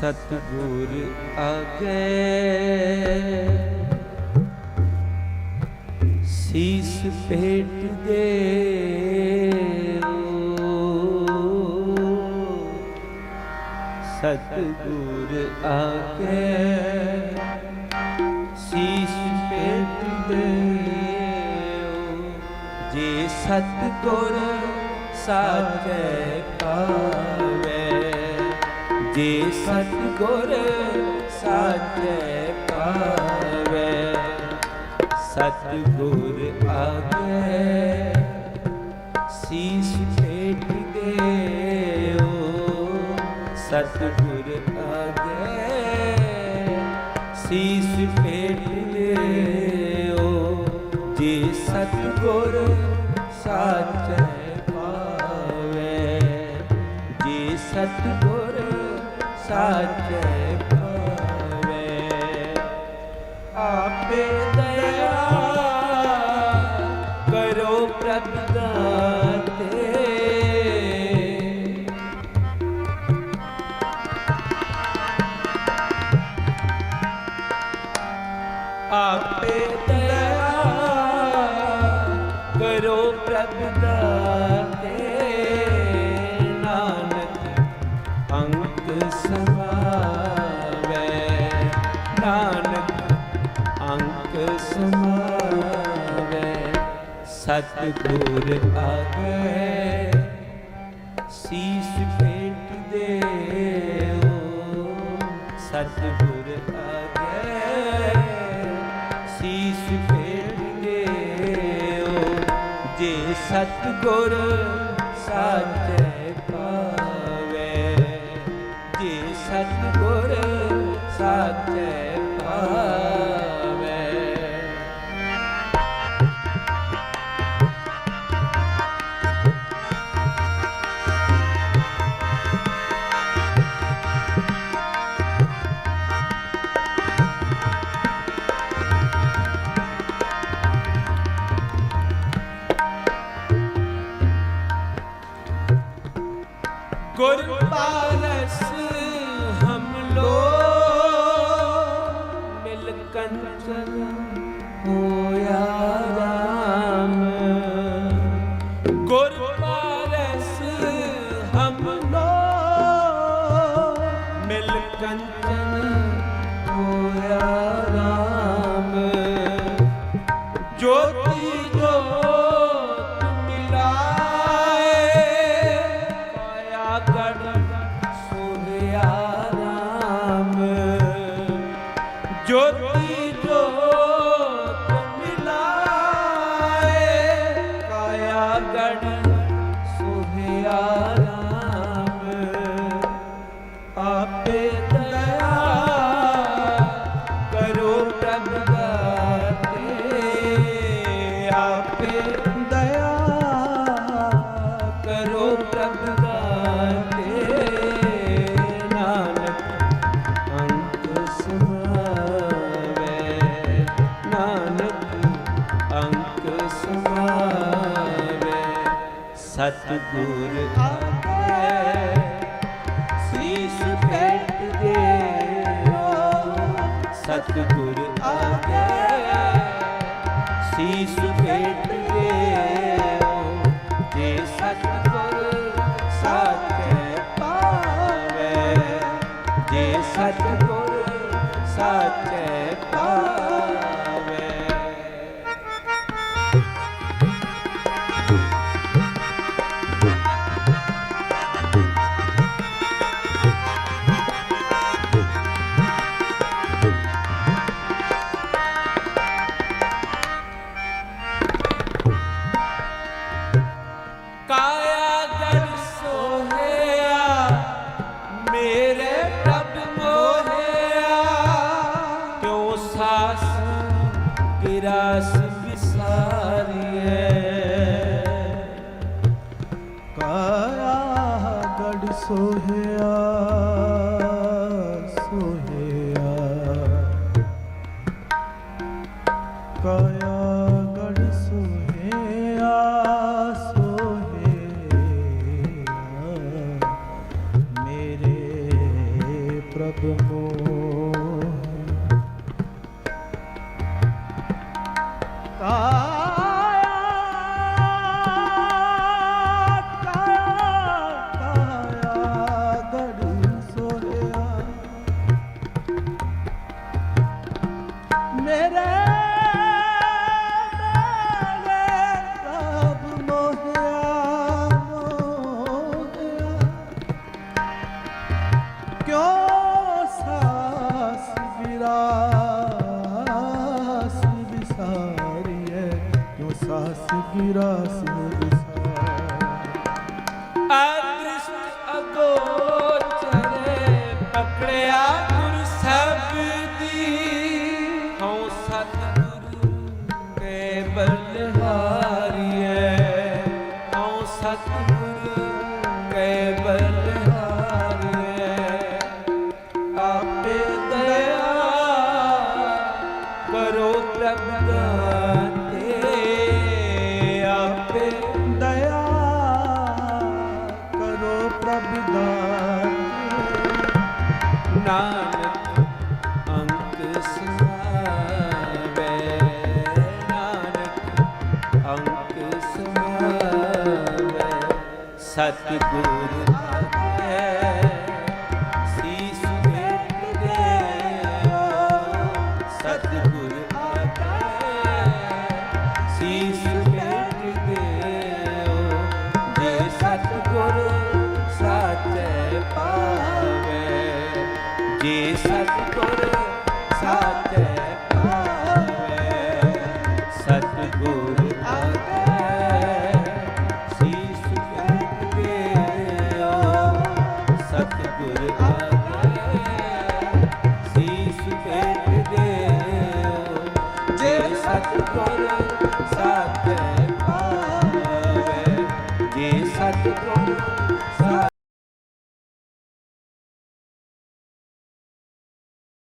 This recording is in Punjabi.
ਸਤਿਗੁਰ ਆਗੇ ਸੀਸ ਭੇਟ ਦੇ ਸਤਿਗੁਰ ਆਗੇ ਸੀਸ ਭੇਟ ਦਿਓ। ਜੇ ਸਤਿਗੁਰ ਸਾਚੈ ਪਾਵੇ ਜੇ ਸਤਿਗੁਰ ਸਾਚੈ ਪਾਵੇ, ਸਤਿਗੁਰ ਆਗੇ ਸੀਸ ਭੇਟ ਦਿਓ, ਸਤਿਗੁਰ ਆਗੇ ਸੀਸ ਭੇਟ ਦਿਓ, ਜੇ ਸਤਿਗੁਰ ਸਾਚੈ ਪਾਵੇ, ਜੇ ਸਤਿਗੁਰ ਸਾਚੈ ਪਾਵੇ ਆਪੇ ਦਇਆ ਕਰੋ ਪ੍ਰਭ ਦਾਤੇ ਆਪੇ ਦਇਆ ਕਰੋ ਪ੍ਰਭ ਦਾਤੇ ਸਮਾਵੇ, ਸਤਿਗੁਰ ਆਗੇ ਸੀਸ ਭੇਟ ਦੇਓ ਸਤਿਗੁਰ ਆਗੇ ਸੀਸ ਭੇਟ ਦੇਓ ਜੇ ਸਤਿਗੁਰ ਸਾਚੈ ਪਾਵੇ, ਜੇ ਸਤਿਗੁਰ ਸਾਚੈ ਪਾਵੇ ਮੋਇ ਜੋ ਮਿਲਾ ਮਾਇਆ ਕਰਨਾ ਸਤਿਗੁਰ ਆਗੇ ਸੀਸ ਭੇਟ ਦਿਓ ਸਤਿਗੁਰ ਆਗੇ ਸੀਸ ਭੇਟ ਦਿਓ ਜੇ ਸਤਿਗੁਰ ਸਾਸ ਗਿਰਾਸ ਵਿਸਾਰੀਏ ਕਾਇਆ ਗੜ ਸੋਹਿਆ ਸੋਹਿਆ। ਕਾਇਆ ਸੋਹਿਆ। ਮੇਰੇ ਪ੍ਰਭ ਅੰਕ ਸਮਾਵੇ ਨਾਨਕ ਅੰਕ ਸਮਾਵੇ ਸਤਿਗੁਰ para